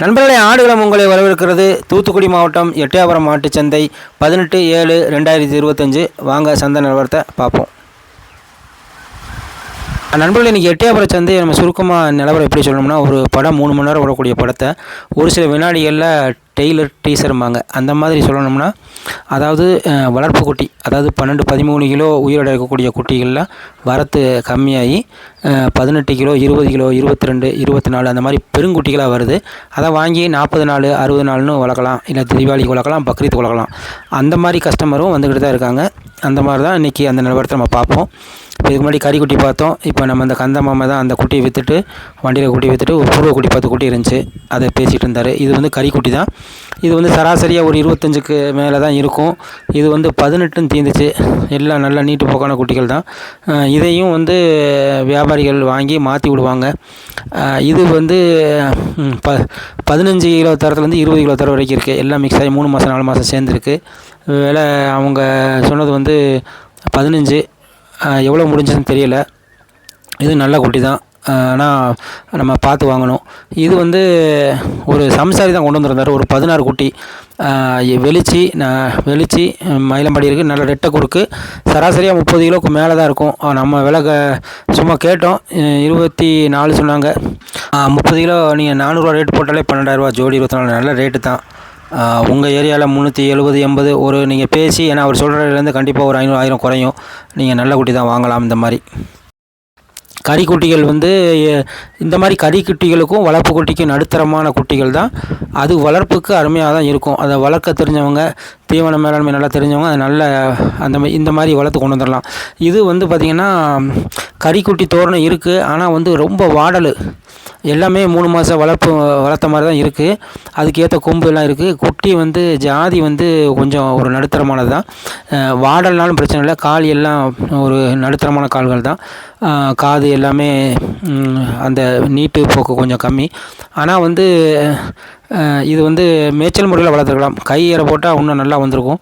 நண்பர்களே ஆடுகளம் உங்களை வரவேற்கிறது. தூத்துக்குடி மாவட்டம் எட்டயபுரம் மாட்டுச்சந்தை பதினெட்டு ஏழு ரெண்டாயிரத்தி இருபத்தஞ்சு. வாங்க சந்தை நிலவரத்தை பார்ப்போம். நண்பர்கள் இன்றைக்கி எட்டயபுரம் சந்தை நம்ம சுருக்கமாக நிலவரம் எப்படி சொல்லணும்னா ஒரு படம் மூணு மணி நேரம் ஓடக்கூடிய படத்தை ஒரு சில வினாடிகளில் டெய்லர் டீசரும்பாங்க அந்த மாதிரி சொல்லணும்னா அதாவது வளர்ப்பு குட்டி அதாவது பன்னெண்டு பதிமூணு கிலோ உயிரோட இருக்கக்கூடிய குட்டிகளில் வரத்து கம்மியாகி பதினெட்டு கிலோ இருபது கிலோ இருபத்தி ரெண்டு இருபத்தி நாலு அந்த மாதிரி பெருங்குட்டிகளாக வருது. அதை வாங்கி நாற்பது நாள் அறுபது நாள்னு வளர்க்கலாம். இல்லை தீபாவளிக்கு வளர்க்கலாம் பக்ரீத்துக்கு வளர்க்கலாம். அந்த மாதிரி கஸ்டமரும் வந்துக்கிட்டு தான் இருக்காங்க. அந்த மாதிரி தான் இன்றைக்கி அந்த நிலவரத்தை நம்ம பார்ப்போம். இப்போ இதுக்கு முன்னாடி கறி குட்டி பார்த்தோம். இப்போ நம்ம அந்த கந்த மாமா தான் அந்த குட்டியை விற்றுட்டு வண்டியில் குட்டி விற்றுட்டு ஒரு பூர்வ குட்டி பத்து குட்டி இருந்துச்சு. அதை பேசிகிட்டு இருந்தார். இது வந்து கறி குட்டி தான். இது வந்து சராசரியாக ஒரு இருபத்தஞ்சுக்கு மேலே தான் இருக்கும். இது வந்து பதினெட்டுன்னு தீர்ந்துச்சு எல்லாம் நல்ல நீட்டு போக்கான குட்டிகள் தான். இதையும் வந்து வியாபாரிகள் வாங்கி மாற்றி விடுவாங்க. இது வந்து ப பதினஞ்சு கிலோ தரத்துலேருந்து இருபது கிலோ தரம் வரைக்கும் இருக்குது எல்லாம் மிக்ஸ் ஆகி மூணு மாதம் நாலு மாதம் சேர்ந்துருக்கு. விலை அவங்க சொன்னது வந்து பதினஞ்சு. எவ்வளோ முடிஞ்சதுன்னு தெரியல. இது நல்ல குட்டி தான். ஆனால் நம்ம பார்த்து வாங்கணும். இது வந்து ஒரு சம்சாரி தான் கொண்டு வந்திருந்தார். ஒரு பதினாறு குட்டி. வெளிச்சி நான் வெளிச்சி மயிலம்பாடி இருக்குது நல்ல ரெட்டை குறுக்கு. சராசரியாக முப்பது கிலோக்கு மேலே தான் இருக்கும். நம்ம விலை சும்மா கேட்டோம். இருபத்தி நாலு சொன்னாங்க. முப்பது கிலோ நீங்கள் நானூறுரூவா ரேட் போட்டாலே பன்னெண்டாயிரரூவா ஜோடி இருபத்தி நாலு நல்ல ரேட்டு தான். உங்கள் ஏரியாவில் முந்நூற்றி எழுபது எண்பது ஒரு நீங்கள் பேசி ஏன்னா அவர் சொல்கிறதுலேருந்து கண்டிப்பாக ஒரு ஐநூறு ஆயிரம் குறையும். நீங்கள் நல்ல குட்டி தான் வாங்கலாம் இந்த மாதிரி. கறிக்குட்டிகள் வந்து இந்த மாதிரி கறிக்குட்டிகளுக்கும் வளர்ப்பு குட்டிக்கும் நடுத்தரமான குட்டிகள் தான். அது வளர்ப்புக்கு அருமையாக தான் இருக்கும். அதை வளர்க்க தெரிஞ்சவங்க தீவன மேலாண்மை நல்லா தெரிஞ்சவங்க அது நல்ல அந்த இந்த மாதிரி வளர்த்து கொண்டு வந்துடலாம். இது வந்து பார்த்திங்கன்னா கறிக்குட்டி தோரணம் இருக்குது ஆனால் வந்து ரொம்ப வாடல். எல்லாமே மூணு மாதம் வளர்ப்பு வளர்த்த மாதிரி தான் இருக்குது அதுக்கேற்ற கொம்பு எல்லாம் இருக்குது குட்டி வந்து ஜாதி வந்து கொஞ்சம் ஒரு நடுத்தரமானது தான். வாடல்னாலும் பிரச்சனை இல்லை. கால் எல்லாம் ஒரு நடுத்தரமான கால்கள் தான். காது எல்லாமே அந்த நீட்டு போக்கு கொஞ்சம் கம்மி. ஆனால் வந்து இது வந்து மேய்ச்சல் முறையில் வளர்த்துக்கலாம் கை ஏற போட்டால் இன்னும் நல்லா வந்திருக்கும்.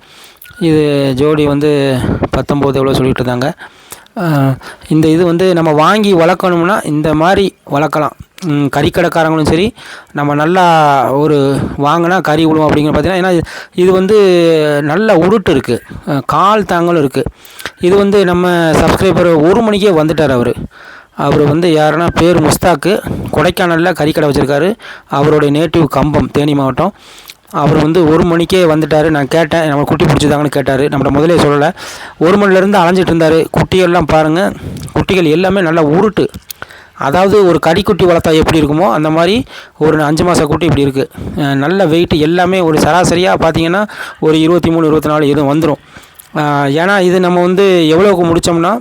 இது ஜோடி வந்து பத்தொம்போது எவ்வளோ சொல்லிகிட்டு இருந்தாங்க. இந்த இது வந்து நம்ம வாங்கி வளர்க்கணும்னா இந்த மாதிரி வளர்க்கலாம். கறிக்கடைக்காரங்களும் சரி நம்ம நல்லா ஒரு வாங்கினா கறி விழுவோம் அப்படிங்கிற பார்த்தீங்கன்னா ஏன்னா இது- இது வந்து நல்ல உருட்டு இருக்குது கால் தாங்களும் இருக்குது இது வந்து நம்ம சப்ஸ்கிரைபர் ஒரு மணிக்கே வந்துட்டார் அவர். அவர் வந்து யாருன்னா பேர் முஸ்தாக்கு. கொடைக்கானலில் கறிக்கடை வச்சுருக்காரு. அவருடைய நேட்டிவ் கம்பம் தேனி மாவட்டம். அவர் வந்து ஒரு மணிக்கே வந்துட்டார். நான் கேட்டேன் நம்ம குட்டி பிடிச்சிதாங்கன்னு கேட்டார். நம்மள முதலே சொல்லலை. ஒரு மணிலேருந்து அலைஞ்சிட்டு இருந்தார். குட்டியெல்லாம் பாருங்கள் குட்டிகள் எல்லாமே நல்லா உருட்டு. அதாவது ஒரு கறிக்குட்டி வளர்த்தா எப்படி இருக்குமோ அந்த மாதிரி ஒரு அஞ்சு மாத குட்டி இப்படி இருக்குது நல்ல வெயிட் எல்லாமே ஒரு சராசரியாக பார்த்தீங்கன்னா ஒரு இருபத்தி மூணு இருபத்தி நாலு எதுவும் வந்துடும் ஏன்னா இது நம்ம வந்து எவ்வளோக்கு முடித்தோம்னா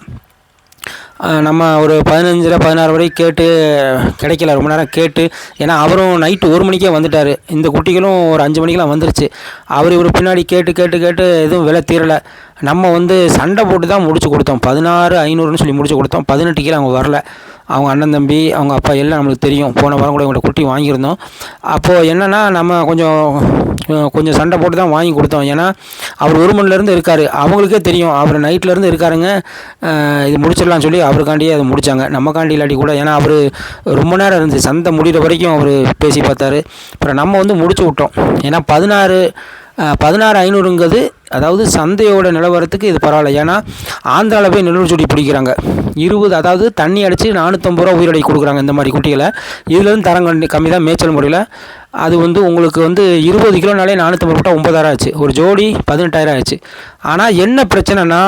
நம்ம ஒரு பதினஞ்சில் பதினாறு வரை கேட்டு கிடைக்கல. ரொம்ப நேரம் கேட்டு ஏன்னா அவரும் நைட்டு ஒரு மணிக்கே வந்துட்டார். இந்த குட்டிகளும் ஒரு அஞ்சு மணிக்கெலாம் வந்துருச்சு. அவர் இவர் பின்னாடி கேட்டு கேட்டு கேட்டு எதுவும் விலை தீரலை. நம்ம வந்து சண்டை போட்டு தான் முடிச்சு கொடுத்தோம். பதினாறு ஐநூறுன்னு சொல்லி முடிச்சு கொடுத்தோம். பதினெட்டு கீழே அவங்க வரல. அவங்க அண்ணன் தம்பி அவங்க அப்பா எல்லாம் நம்மளுக்கு தெரியும். போன வாரம் கூட இவங்கள்ட்ட குட்டி வாங்கியிருந்தோம். அப்போது என்னென்னா நம்ம கொஞ்சம் கொஞ்சம் சண்டை போட்டு தான் வாங்கி கொடுத்தோம். ஏன்னா அவர் ஒரு மணிலேருந்து இருக்கார். அவங்களுக்கே தெரியும். அவர் நைட்லேருந்து இருக்காருங்க. இது முடிச்சிடலாம்னு சொல்லி அவருக்காண்டியே அதை முடித்தாங்க நம்மக்காண்டி இல்லாட்டி கூட ஏன்னா அவர் ரொம்ப நேரம் இருந்துச்சு சந்தை முடிகிற வரைக்கும் அவர் பேசி பார்த்தாரு. அப்புறம் நம்ம வந்து முடிச்சு விட்டோம். ஏன்னா பதினாறு பதினாறு ஐநூறுங்கிறது அதாவது சந்தையோட நிலவரத்துக்கு இது பரவாயில்ல. ஏன்னா ஆந்திராவில் போய் நெல்லூர் சுடி பிடிக்கிறாங்க. இருபது அதாவது தண்ணி அடித்து நானூற்றம்பது ரூபா உயிரடை கொடுக்குறாங்க இந்த மாதிரி குட்டிகளை. இதுலேருந்து தரம் கம்மி கம்மி தான் மேய்ச்சல் முறையில் அது வந்து உங்களுக்கு வந்து இருபது கிலோனாலே நானூற்றம்பது போட்டால் ஒம்பதாயிரம் ஆச்சு. ஒரு ஜோடி பதினெட்டாயிரம் ஆச்சு. ஆனால் என்ன பிரச்சனைனா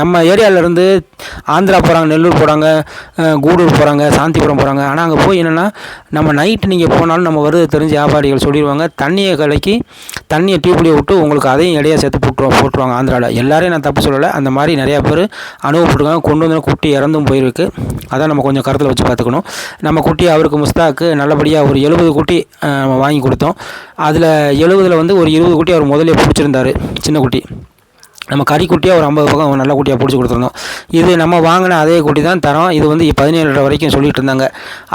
நம்ம ஏரியாவிலேருந்து ஆந்திரா போகிறாங்க நெல்லூர் போகிறாங்க கூடூர் போகிறாங்க சாந்திபுரம் போகிறாங்க ஆனால் அங்கே போய் என்னென்னா நம்ம நைட்டு நீங்கள் போனாலும் நம்ம வருது தெரிஞ்ச வியாபாரிகள் சொல்லிடுவாங்க தண்ணியை கலக்கி தண்ணியை டியூப்லேயே விட்டு உங்களுக்கு அதையும் இடையாக சேர்த்து போட்டுருவோம் போட்டுருவாங்க ஆந்திராவில் எல்லாரையும் நான் தப்பு சொல்லலை. அந்த மாதிரி நிறையா பேர் அனுபவப்பட்டுருக்காங்க. கொண்டு வந்து குட்டி இறந்தும் போயிருக்கு. அதான் நம்ம கொஞ்சம் கருத்தில் வச்சு பார்த்துக்கணும். நம்ம குட்டி அவருக்கு முஸ்தாக்கு நல்லபடியாக ஒரு எழுபது குட்டி நம்ம வாங்கி கொடுத்தோம். அதில் எழுபதில் வந்து ஒரு இருபது குட்டி அவர் முதலே பிடிச்சிருந்தாரு. சின்ன குட்டி. நம்ம கறி குட்டியாக ஒரு ஐம்பது பக்கம் நல்ல குட்டியாக பிடிச்சி கொடுத்துருந்தோம். இது நம்ம வாங்கின அதே குட்டி தான் தரோம். இது வந்து பதினேழு வரைக்கும் சொல்லிட்டு இருந்தாங்க.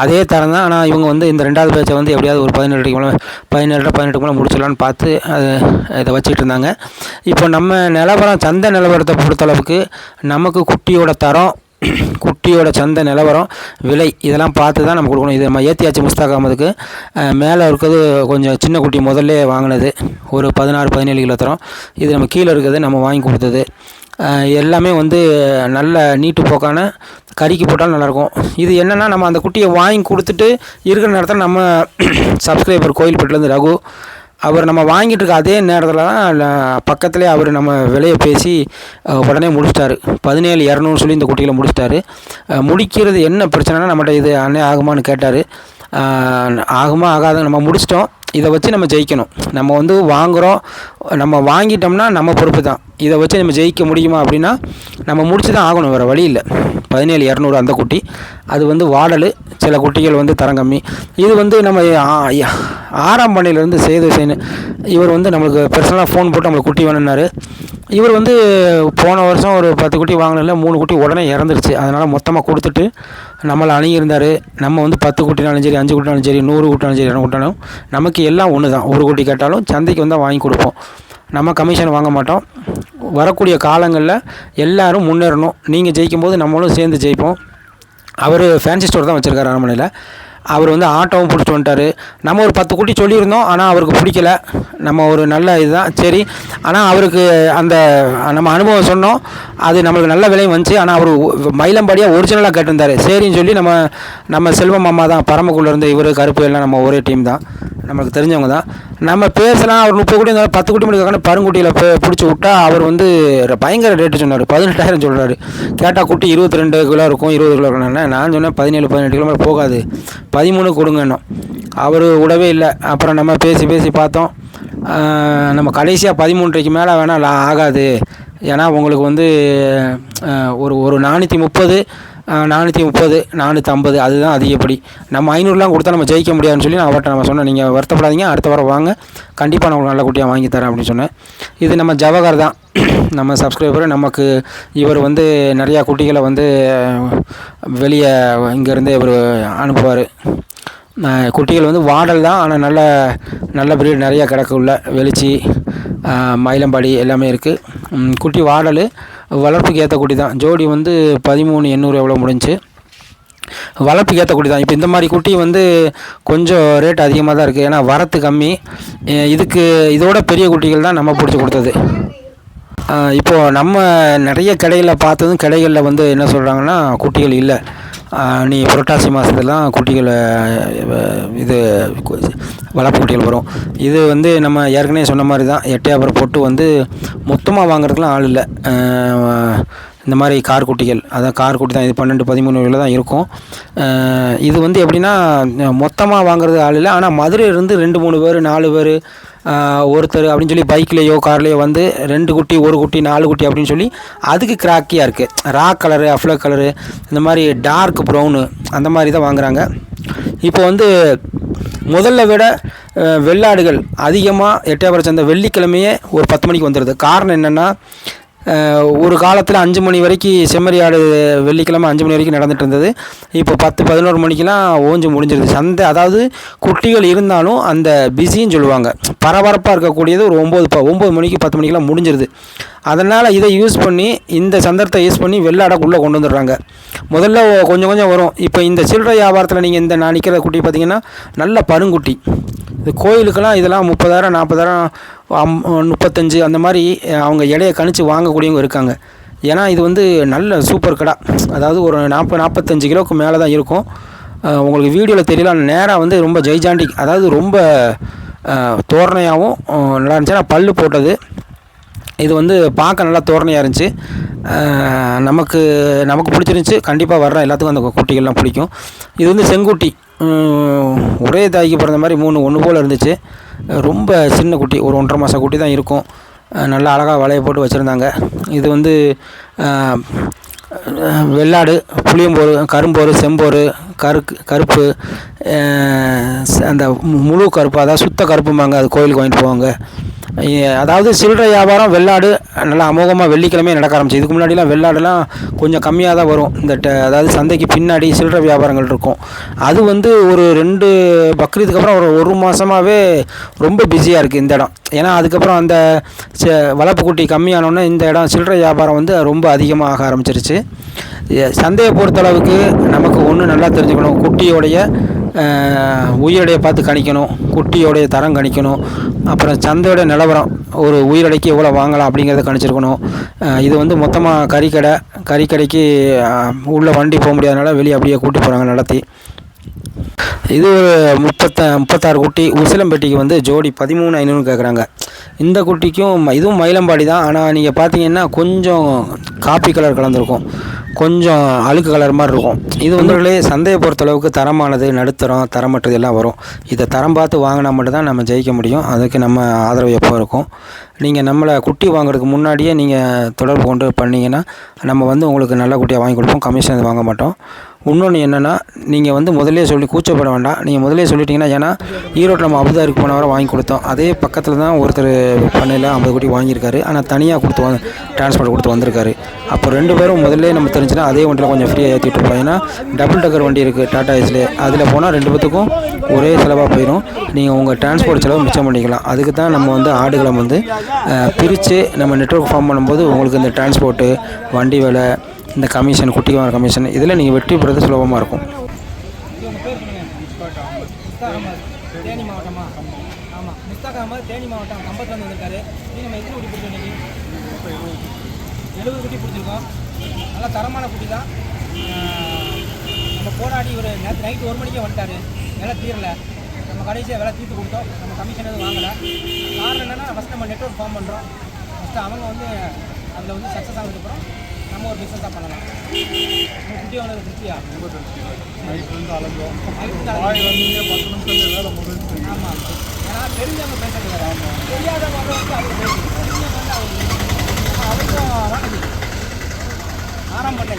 அதே தரம் தான். ஆனால் இவங்க வந்து இந்த ரெண்டாவது பேச்சை வந்து எப்படியாவது ஒரு பதினேழு மேலே பதினேழு பதினெட்டு மேலே முடிச்சிடலான்னு பார்த்து அது இதை வச்சுட்டு இருந்தாங்க. இப்போ நம்ம நிலவரம் சந்தை நிலவரத்தை பொறுத்தளவுக்கு நமக்கு குட்டியோட தரம் குட்டியோட சந்தை நிலவரம் விலை இதெல்லாம் பார்த்து தான் நம்ம கொடுக்கணும். இது நம்ம ஏத்தியாச்சு முஸ்தாக் அகமதுக்கு. மேலே இருக்கிறது கொஞ்சம் சின்ன குட்டி முதல்ல வாங்கினது. ஒரு பதினாறு பதினேழு கிலோ தரம். இது நம்ம கீழே இருக்கிறது நம்ம வாங்கி கொடுத்தது. எல்லாமே வந்து நல்ல நீட்டு போக்கான கறிக்கு போட்டாலும் நல்லாயிருக்கும். இது என்னென்னா நம்ம அந்த குட்டியை வாங்கி கொடுத்துட்டு இருக்கிற நேரத்தில் நம்ம சப்ஸ்கிரைபர் கோயில்பட்டிலேருந்து ரகு அவர் நம்ம வாங்கிட்டு இருக்க அதே நேரத்தில் தான் பக்கத்துலேயே அவர் நம்ம விலையை பேசி உடனே முடிச்சிட்டாரு. பதினேழு இரநூறு சொல்லி இந்த குட்டியில் முடிச்சிட்டாரு. முடிக்கிறது என்ன பிரச்சனைனா நம்மகிட்ட இது அண்ணே ஆகுமான்னு கேட்டார். ஆகுமா ஆகாத நம்ம முடிச்சிட்டோம். இதை வச்சு நம்ம ஜெயிக்கணும். நம்ம வந்து வாங்குகிறோம் நம்ம வாங்கிட்டோம்னா நம்ம பொறுப்பு தான். இதை வச்சு நம்ம ஜெயிக்க முடியுமா அப்படின்னா நம்ம முடிச்சு தான் ஆகணும் வேறு வழி இல்லை. பதினேழு இரநூறு அந்த குட்டி. அது வந்து வாடல். சில குட்டிகள் வந்து தரம் கம்மி இது வந்து நம்ம ஆறாம் பண்ணையிலேருந்து சேது சேனு. இவர் வந்து நம்மளுக்கு பர்சனலாக ஃபோன் போட்டு நம்மளுக்கு குட்டி வேணும்னாரு. இவர் வந்து போன வருஷம் ஒரு பத்து குட்டி வாங்கினதில் மூணு குட்டி உடனே இறந்துருச்சு. அதனால் மொத்தமாக கொடுத்துட்டு நம்மளை அணுகியிருந்தார். நம்ம வந்து பத்து குட்டினாலும் சரி அஞ்சு குட்டினாலும் சரி நூறு குட்டினாலும் சரி இரநூறு குட்டினாலும் நமக்கு எல்லாம் ஒன்று தான். ஒரு குட்டி கேட்டாலும் சந்தைக்கு வந்தால் வாங்கி கொடுப்போம். நம்ம கமிஷன் வாங்க மாட்டோம். வரக்கூடிய காலங்களில் எல்லோரும் முன்னேறணும். நீங்கள் ஜெயிக்கும் போது நம்மளும் சேர்ந்து ஜெயிப்போம். அவர் ஃபேன்சி ஸ்டோர் தான் வச்சுருக்காரு அரண்மனையில். அவர் வந்து ஆட்டோவும் பிடிச்சிட்டு வந்துட்டார். நம்ம ஒரு பத்து குட்டி சொல்லியிருந்தோம் ஆனால் அவருக்கு பிடிக்கல. நம்ம ஒரு நல்ல இதுதான். சரி ஆனால் அவருக்கு அந்த நம்ம அனுபவம் சொன்னோம். அது நம்மளுக்கு நல்ல விலையும் வந்துச்சு. ஆனால் அவர் மயிலம்பாடியாக ஒரிஜினலாக கேட்டிருந்தார். சரின்னு சொல்லி நம்ம நம்ம செல்வம் மாமா தான் பரமக்குள்ள இருந்து இவர் கருப்பு எல்லாம் நம்ம ஒரே டீம் தான். நம்மளுக்கு தெரிஞ்சவங்க தான். நம்ம பேசலாம் அவர் முப்பது குட்டி இருந்தாலும் பத்து குட்டி முடிக்கான பருங்குட்டியில் பிடிச்சி விட்டா அவர் வந்து பயங்கர ரேட்டு சொன்னார். பதினெட்டாயிரம் சொல்கிறாரு கேட்டால் குட்டி இருபத்தி ரெண்டு கிலோ இருக்கும் இருபது கிலோ இருக்கும் நான் சொன்னேன் பதினேழு பதினெட்டு கிலோ போகாது. பதிமூணு கொடுங்கன்னு அவர் விடவே இல்லை. அப்புறம் நம்ம பேசி பேசி பார்த்தோம். நம்ம கடைசியாக பதிமூன்றைக்கு மேலே வேணால் ஆகாது. ஏன்னா உங்களுக்கு வந்து ஒரு ஒரு நானூற்றி முப்பது நானூற்றி முப்பது நானூற்றி ஐம்பது அதுதான் அதிகப்படி. நம்ம ஐநூறுலாம் கொடுத்தா நம்ம ஜெயிக்க முடியாதுன்னு சொல்லி நான் அவர்கிட்ட நம்ம சொன்னேன். நீங்கள் வருத்தப்படாதீங்க அடுத்த வாரம் வாங்க. கண்டிப்பாக நான் உங்களுக்கு நல்ல குட்டியாக வாங்கி தரேன் அப்படின்னு சொன்னேன். இது நம்ம ஜவஹர் தான். நம்ம சப்ஸ்கிரைபர் நமக்கு இவர் வந்து நிறையா குட்டிகளை வந்து வெளியே இங்கேருந்து இவர் அனுப்புவார். குட்டிகள் வந்து வாடல் தான். ஆனால் நல்ல நல்ல பிரீடு நிறையா கிடக்கு உள்ள. வெளிச்சி மயிலம்பாடி எல்லாமே இருக்குது குட்டி வாடல். வளர்ப்புக்கு ஏற்ற குட்டி தான். ஜோடி வந்து பதிமூணு எண்ணூறு எவ்வளோ முடிஞ்சுச்சு வளர்ப்புக்கு ஏற்ற குட்டி தான். இப்போ இந்த மாதிரி குட்டி வந்து கொஞ்சம் ரேட் அதிகமாக தான் இருக்குது ஏன்னா வரத்து கம்மி. இதுக்கு இதோட பெரிய குட்டிகள் தான் நம்ம பிடிச்சி கொடுத்தது. இப்போது நம்ம நிறைய கடைகளில் பார்த்ததும் கடைகளில் வந்து என்ன சொல்கிறாங்கன்னா குட்டிகள் இல்லை. நீ புரட்டாசி மாதத்துலாம் குட்டிகள் இது வளர்ப்பு குட்டிகள் வரும். இது வந்து நம்ம ஏற்கனவே சொன்ன மாதிரி தான் எட்டையாபுரம் போட்டு வந்து மொத்தமாக வாங்குறதுக்குலாம் ஆள் இல்லை. இந்த மாதிரி கார் குட்டிகள் அதான் கார் குட்டி தான் இது பன்னெண்டு பதிமூணு கிலோ தான் இருக்கும். இது வந்து எப்படின்னா மொத்தமாக வாங்குறது ஆள் இல்லை. ஆனால் மதுரையிலேருந்து ரெண்டு மூணு பேர் நாலு பேர் ஒருத்தர் அப்படின்னு சொல்லி பைக்லேயோ கார்லேயோ வந்து ரெண்டு குட்டி ஒரு குட்டி நாலு குட்டி அப்படின்னு சொல்லி அதுக்கு கிராக்கியாக இருக்குது ரா கலரு அஃப்ளோ கலரு இந்த மாதிரி டார்க் ப்ரௌனு அந்த மாதிரி தான் வாங்குறாங்க. இப்போ வந்து முதல்ல விட வெள்ளாடுகள் அதிகமாக எட்டயபுரம் சந்தை வெள்ளிக்கிழமையே ஒரு பத்து மணிக்கு வந்துடுது காரணம் என்னென்னா ஒரு காலத்தில் அஞ்சு மணி வரைக்கும் செம்மறி ஆடு வெள்ளிக்கிழமை அஞ்சு மணி வரைக்கும் நடந்துட்டு இருந்தது. இப்போ பத்து பதினோரு மணிக்கெலாம் ஓஞ்சு முடிஞ்சிருது. சந்தை அதாவது குட்டிகள் இருந்தாலும் அந்த பிஸின்னு சொல்லுவாங்க. பரபரப்பாக இருக்கக்கூடியது ஒரு ஒம்பது ப ஒம்பது மணிக்கு பத்து மணிக்கெலாம் முடிஞ்சிருது. அதனால் இதை யூஸ் பண்ணி இந்த சந்தர்ப்பத்தை யூஸ் பண்ணி வெள்ளாடக்குள்ளே கொண்டு வந்துடுறாங்க. முதல்ல கொஞ்சம் கொஞ்சம் வரும். இப்போ இந்த சில்லறை வியாபாரத்தில் நீங்கள் இந்த நான் நிற்கிற குட்டி பார்த்தீங்கன்னா நல்ல பருங்குட்டி இது கோயிலுக்கெல்லாம் இதெல்லாம் முப்பதாயிரம் நாற்பதாயிரம் அம் முப்பத்தஞ்சு அந்த மாதிரி அவங்க இடையை கணிச்சு வாங்கக்கூடியவங்க இருக்காங்க. ஏன்னா இது வந்து நல்ல சூப்பர் கடா. அதாவது ஒரு நாற்பது நாற்பத்தஞ்சு கிலோவுக்கு மேலே தான் இருக்கும். உங்களுக்கு வீடியோவில் தெரியல நேராக வந்து ரொம்ப ஜெய்ஜாண்டிக் அதாவது ரொம்ப தோரணையாகவும் நல்லா இருந்துச்சு. ஆனால் பல் போட்டது. இது வந்து பார்க்க நல்லா தோரணையாக இருந்துச்சு. நமக்கு நமக்கு பிடிச்சிருந்துச்சி. கண்டிப்பாக வர்ற எல்லாத்துக்கும் அந்த குட்டிகள்லாம் பிடிக்கும். இது வந்து செங்குட்டி. ஒரே தாய்க்கு பிறந்த மாதிரி மூணு ஒன்று போல் இருந்துச்சு. ரொம்ப சின்ன குட்டி ஒரு ஒன்றரை மாத குட்டி தான் இருக்கும். நல்லா அழகாக வலையை போட்டு வச்சுருந்தாங்க. இது வந்து வெள்ளாடு புளியம்போர் கரும்போர் செம்போர் கருக்கு கருப்பு அந்த முழு கருப்பு அதாவது சுத்த கருப்பும்பாங்க அது கோயிலுக்கு வாங்கிட்டு போவாங்க. அதாவது சில்லறை வியாபாரம் வெள்ளாடு நல்லா அமோகமாக வெள்ளிக்கிழமையே நடக்க ஆரம்பிச்சு. இதுக்கு முன்னாடிலாம் வெள்ளாடுலாம் கொஞ்சம் கம்மியாக தான் வரும். இந்த ட- அதாவது சந்தைக்கு பின்னாடி சில்லறை வியாபாரங்கள் இருக்கும். அது வந்து ஒரு ரெண்டு பக்ரீத்துக்கு அப்புறம் ஒரு ஒரு மாதமாகவே ரொம்ப பிஸியாக இருக்குது இந்த இடம். ஏன்னா அதுக்கப்புறம் அந்த ச- வளர்ப்பு குட்டி கம்மியானோன்னே இந்த இடம் சில்லறை வியாபாரம் வந்து ரொம்ப அதிகமாக ஆக ஆரம்பிச்சிருச்சு சந்தையை பொறுத்தளவுக்கு நமக்கு ஒன்று நல்லா தெரிஞ்சு தெரிஞ்சுக்கணும் குட்டியோடைய அஹ், உயிரிடையை பார்த்து கணிக்கணும். குட்டியோடைய தரம் கணிக்கணும். அப்புறம் சந்தையோட நிலவரம். ஒரு உயிரடைக்கு எவ்வளோ வாங்கலாம் அப்படிங்கிறத கணிச்சிருக்கணும். இது வந்து மொத்தமாக கறிக்கடை. கறிக்கடைக்கு உள்ளே வண்டி போக முடியாதனால வெளியே அப்படியே கூட்டி போகிறாங்க நடத்தி. இது ஒரு முப்பத்த முப்பத்தாறு குட்டி. உசிலம்பேட்டிக்கு வந்து ஜோடி பதிமூணு ஐநூறுன்னு கேட்குறாங்க இந்த குட்டிக்கும் இதுவும் மயிலம்பாடி தான். ஆனால் நீங்கள் பார்த்தீங்கன்னா கொஞ்சம் காப்பி கலர் கலந்துருக்கும். கொஞ்சம் அழுக்கு கலர் மாதிரி இருக்கும். இது வந்து சந்தையை பொறுத்தளவுக்கு தரமானது நடுத்தரம் தரமற்றது எல்லாம் வரும். இதை தரம் பார்த்து வாங்கினா மட்டும்தான் நம்ம ஜெயிக்க முடியும். அதுக்கு நம்ம ஆதரவு எப்போ இருக்கும்? நீங்கள் நம்மளை குட்டி வாங்குறதுக்கு முன்னாடியே நீங்கள் தொடர்பு கொண்டு பண்ணீங்கன்னா நம்ம வந்து உங்களுக்கு நல்ல குட்டியாக வாங்கி கொடுப்போம். கமிஷன் வாங்க மாட்டோம். இன்னொன்று என்னென்னா நீங்கள் வந்து முதலே சொல்லி கூச்சப்பட வேண்டாம். நீங்கள் முதலே சொல்லிட்டீங்கன்னா ஏன்னா ஈரோட்டில் நம்ம அபுதாருக்கு போன வாரம் வாங்கி கொடுத்தோம். அதே பக்கத்தில் தான் ஒருத்தர் பண்ணையில் ஐம்பது கோடி வாங்கியிருக்காரு. ஆனால் தனியாக கொடுத்து வந்து டிரான்ஸ்போர்ட் கொடுத்து வந்திருக்காரு. அப்போ ரெண்டு பேரும் முதல்ல நம்ம தெரிஞ்சுன்னா அதே வண்டியில் கொஞ்சம் ஃப்ரீயாக ஏற்றி விட்டுருப்போம் ஏன்னா டபுள் டக்கர் வண்டி இருக்குது டாடா ஏஸ்லே அதில் போனால் ரெண்டு பேத்துக்கும் ஒரே செலவாக போயிடும் நீங்கள் உங்கள் டிரான்ஸ்போர்ட் செலவு மிச்சம் பண்ணிக்கலாம். அதுக்கு தான் நம்ம வந்து ஆடுகளை வந்து பிரித்து நம்ம நெட்வொர்க் ஃபார்ம் பண்ணும்போது உங்களுக்கு இந்த டிரான்ஸ்போர்ட்டு வண்டி வேலை இந்த கமிஷன் குட்டி வாங்குற கமிஷன் இதில் நீங்கள் வெற்றி பெறது சுலபமாக இருக்கும். தேனி மாவட்டமா ஆமாம் முஸ்தாக் அகமது தேனி மாவட்டம் கம்பத்தில் வந்திருக்காரு. நீங்கள் நம்ம எத்தனை குட்டி பிடிச்சோம் இன்னைக்கு? எழுபது குட்டி பிடிச்சிருக்கோம். நல்லா தரமான குட்டி தான். ஆஹ் நம்ம போராடி ஒரு நேற்று நைட்டு ஒரு மணிக்கே வந்துட்டாரு. விலை தீரல. நம்ம கடைசியாக விலை தீர்த்து கொடுத்தோம். நம்ம கமிஷன் எதுவும் வாங்கலை. காரணம் என்னென்னா ஃபஸ்ட் நம்ம நெட்ஒர்க் ஃபார்ம் பண்ணுறோம் ஃபஸ்ட்டு அவங்க வந்து அதில் வந்து சக்ஸஸ் ஆனதுக்கப்புறம் நம்ம ஒரு பிஸ்னஸாக பண்ணலாம். நம்ம குட்டி வாங்கினது திருப்தியா நைட் வந்து அலைஞ்சோம் வாய் பத்து வேலை முடிஞ்சு ஆமாம் ஏன்னா தெரிஞ்சவங்க பேசுறது தெரியாதவங்க வந்து அவங்க அவங்க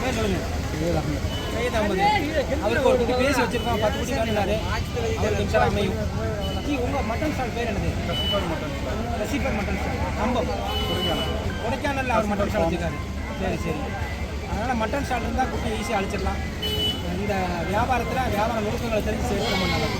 பேர் சொல்லுங்க. சையத் அவருக்கு ஒரு குட்டி பேசி வச்சிருக்கோம் பத்து குட்டி காணினாரு அவருக்கு இன்ஷா அமையும் ஜி உங்கள் மட்டன் ஸ்டால் பேர் என்னது? ரசிபர் மட்டன் ஸ்டால் கம்பம் கொடைக்கானலில் அவர் மட்டன் ஸ்டால் வச்சிருக்காரு. சரி சரி. அதனால் மட்டன் ஸ்டால் இருந்தால் குட்டி ஈஸியாக அழிச்சிடலாம். இந்த வியாபாரத்தில் வியாபார நுணுக்கங்களை தெரிஞ்சு சேர்த்து ரொம்ப நல்லது